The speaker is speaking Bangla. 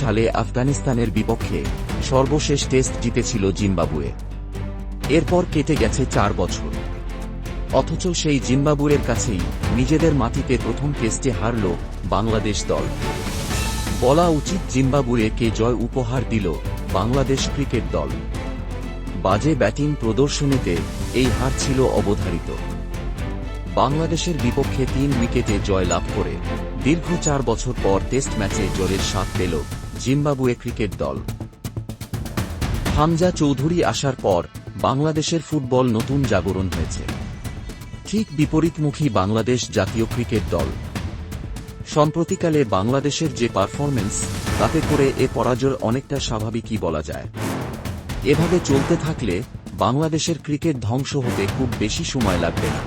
সালে আফগানিস্তানের বিপক্ষে সর্বশেষ টেস্ট জিতেছিল জিম্বাবুয়ে। এরপর কেটে গেছে চার বছর। অথচ সেই জিম্বাবুয়ের কাছেই নিজেদের মাটিতে প্রথম টেস্টে হারল বাংলাদেশ দল। বলা উচিত জিম্বাবুয়েকে জয় উপহার দিল বাংলাদেশ ক্রিকেট দল। বাজে ব্যাটিং প্রদর্শনীতে এই হার ছিল অবধারিত। বাংলাদেশের বিপক্ষে তিন উইকেটে জয় লাভ করে। দীর্ঘ চার বছর পর টেস্ট ম্যাচে জয়ের স্বাদ পেল জিম্বাবুয়ে ক্রিকেট দল। হামজা চৌধুরী আসার পর বাংলাদেশের ফুটবল নতুন জাগরণ হয়েছে। ঠিক বিপরীতমুখী বাংলাদেশ জাতীয় ক্রিকেট দল। সম্প্রতিকালে বাংলাদেশের যে পারফরমেন্স তাতে করে এ পরাজয় অনেকটা স্বাভাবিকই বলা যায়। এভাবে চলতে থাকলে বাংলাদেশের ক্রিকেট ধ্বংস হতে খুব বেশি সময় লাগবে না।